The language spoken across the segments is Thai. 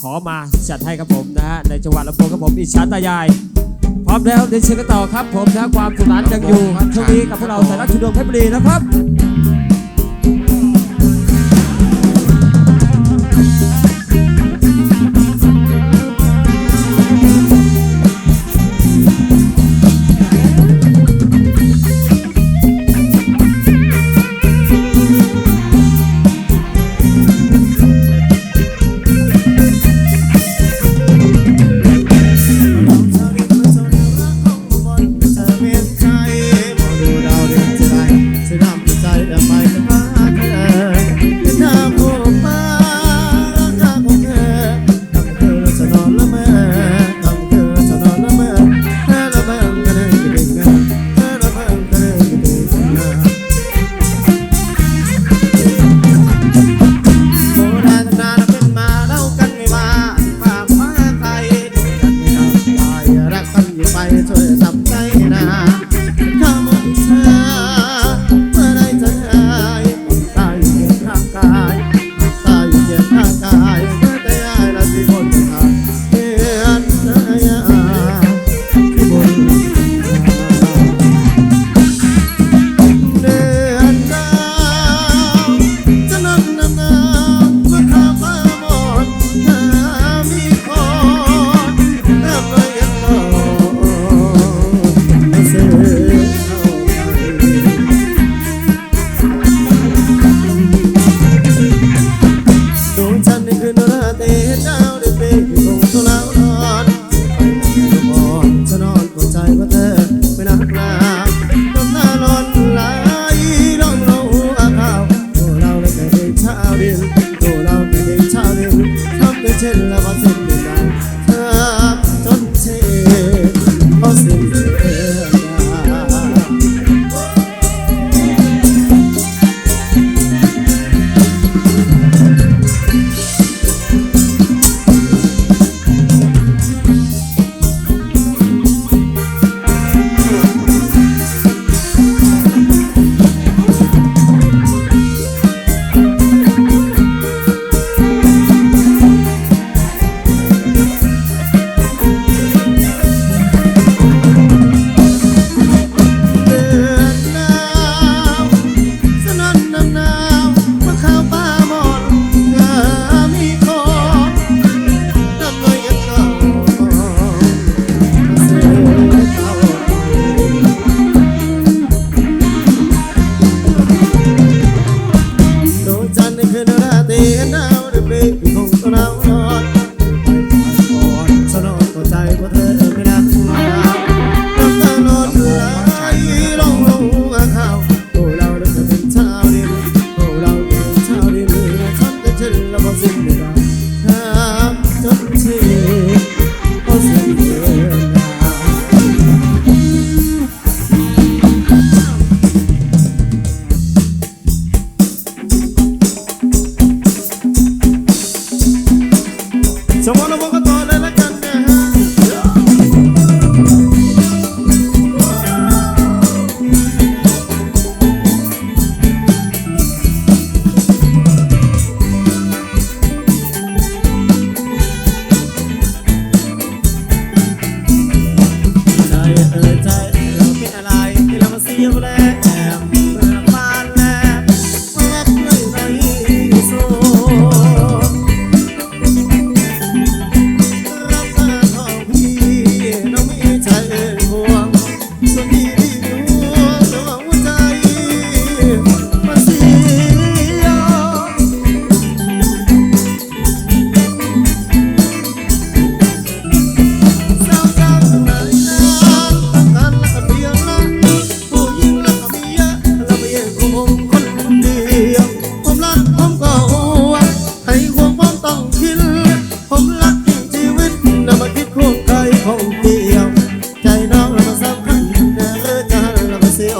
ขอมาจัดให้ครับผมนะฮะในจังหวัดลำพูนครับผมอิจฉาตายาย พร้อมแล้วเดินเชิญกันต่อครับผมนะความสุขสันต์ยังอยู่ช่วงนี้กับพวกเราสายรักชุดดวงเพชรบุรีนะครับ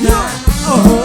ชา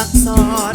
I soul.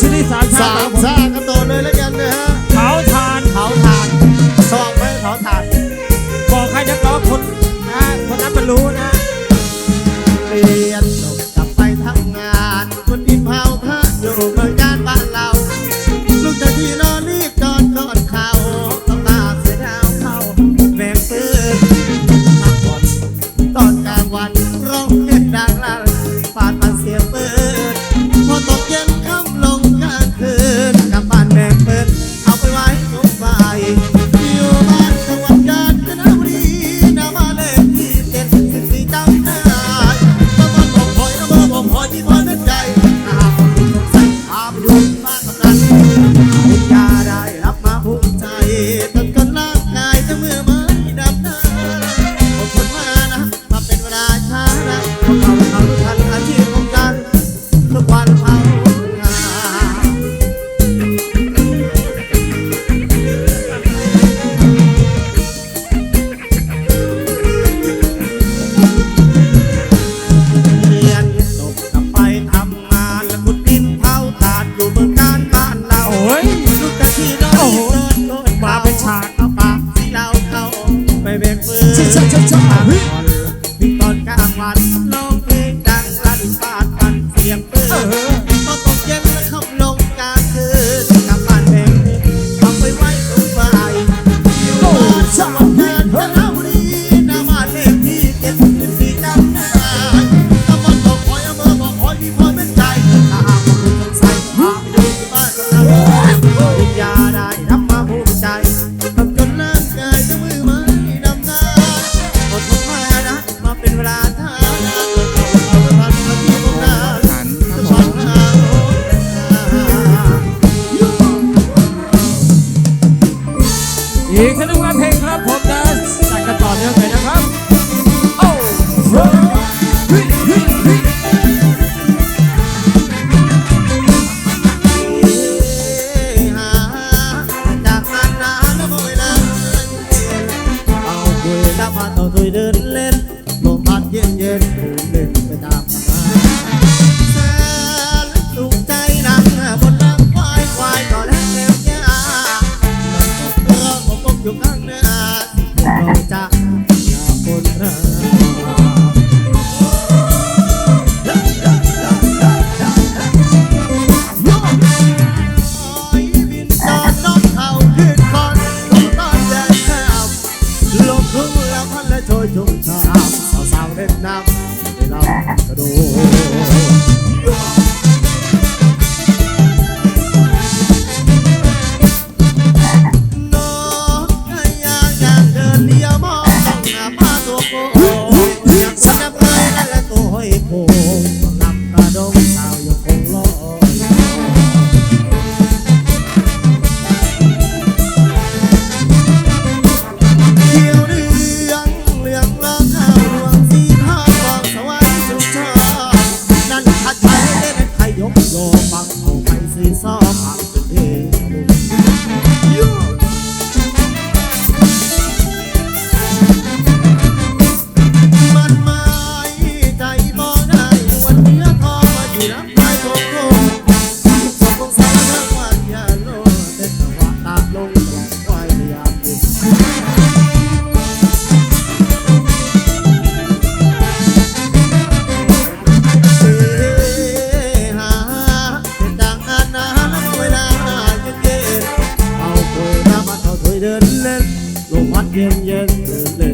ชิ้นที่สามสามซากกันต่อเลยแล้วกันนะฮะเผาทานเผาทานสอบไปมเผาทานบอกใครจะกร้องคน อีกสักหนึ่งงานเพลงครับผมนะจัดกันต่อเนื่องเลยนะครับ lên cùng hát thiên nhiên lên.